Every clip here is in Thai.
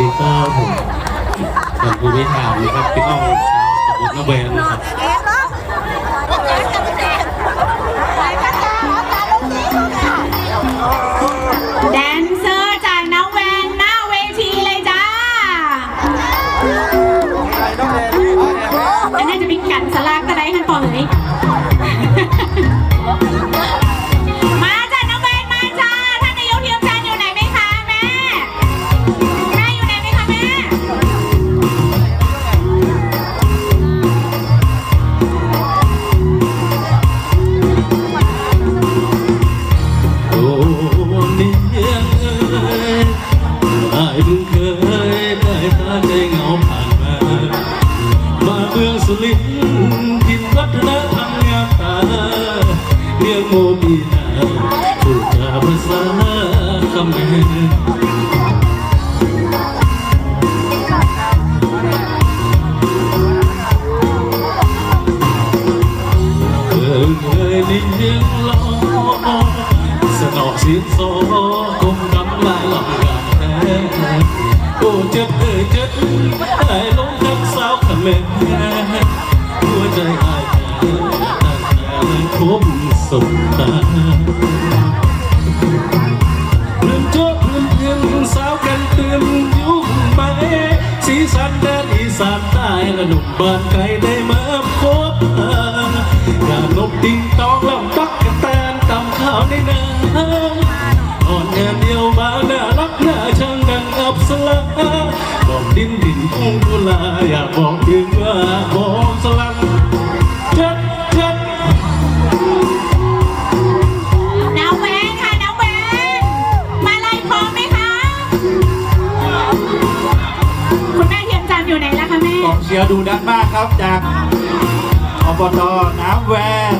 ดีครับผมท่านผู้บริหารนะครับพี่น้องชาวตำบลนาแวงนะครับแดนเซอร์จากน้ำแวนหน้าเวทีเลยจ้าอันนี้จะเป็นกันสลากกระไดกันต่อเลยม ได้เงาผ่านมา มาเมืองสุรินทร์กินวัฒนธรรมงามตาเรียงโมบีนาพูดจาภาษาคำเมรเคยเคยได้ยินร้องสนอเสียงโซคงกำลายหลับกันแท้ โอ้เจ็บเอ้ยเจ็บได้ลงทักสาวขมิ้นหัวใจอายแท้ตั้งแต่เลยพบสบตาเรื่องโจ๊กเรื่องเพียงสาวกันเตือนยุคใหมสีสันแดนอีสานใต้และหนุ่มบ้านไกลได้มาพบหาอย่านกติงตองลำตักกระแตนตำข้าวในนา อ่อนแอนเดียวมาน่ารักน่าช่างดังอับสลาบอกดินดินทุ่งกุลาอยากบอกถึงว่าบอกสลังเจ็ดเจ็ดน้ำแวนค่ะน้ำแวนมาไลายพร้อมไหมคะคุณแม่เทียมจันทร์อยู่ไหนล่ะคะแม่กองเชียร์ดูดันมากครับจากอบตน้ำแวน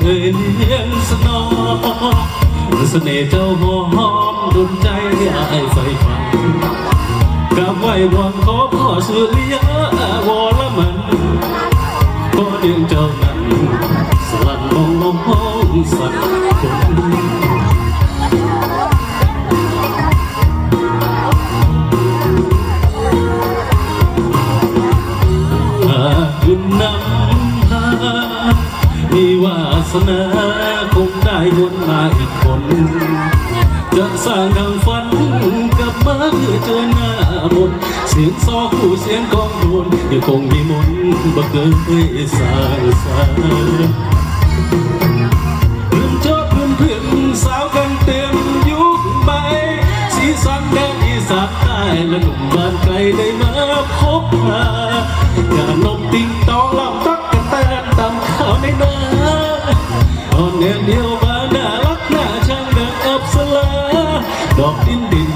เคยเลี้ยงสนอเสน่ห์เจ้าหอมดนใจให้อายใฝ่ฝังกับไหววอนขอพ่อสุริยะวอละมันก็เดียงเจ้านั้นสลันมองมองสักคน สนาคงได้วนมาอีกคน จะสร้างดังฝันกลับมาเพื่อเจอหน้ามนเสียงซอคู่เสียงกองโดนเดี๋ยวคงมีมนบังเกิดให้สายสายเพื่อนเจ้าเพื่อนเพื่อนสาวกันเต็มยุคใหม่สีสันแดนอีสานใต้และหนุ่มบ้านไกลได้มาพบหาอย่านกติงตองลำตักกระแตนตำข้าวในนา อ่อนแอนเดียวมาน่ารักน่าช่างดังอับสลาดอกดินดิน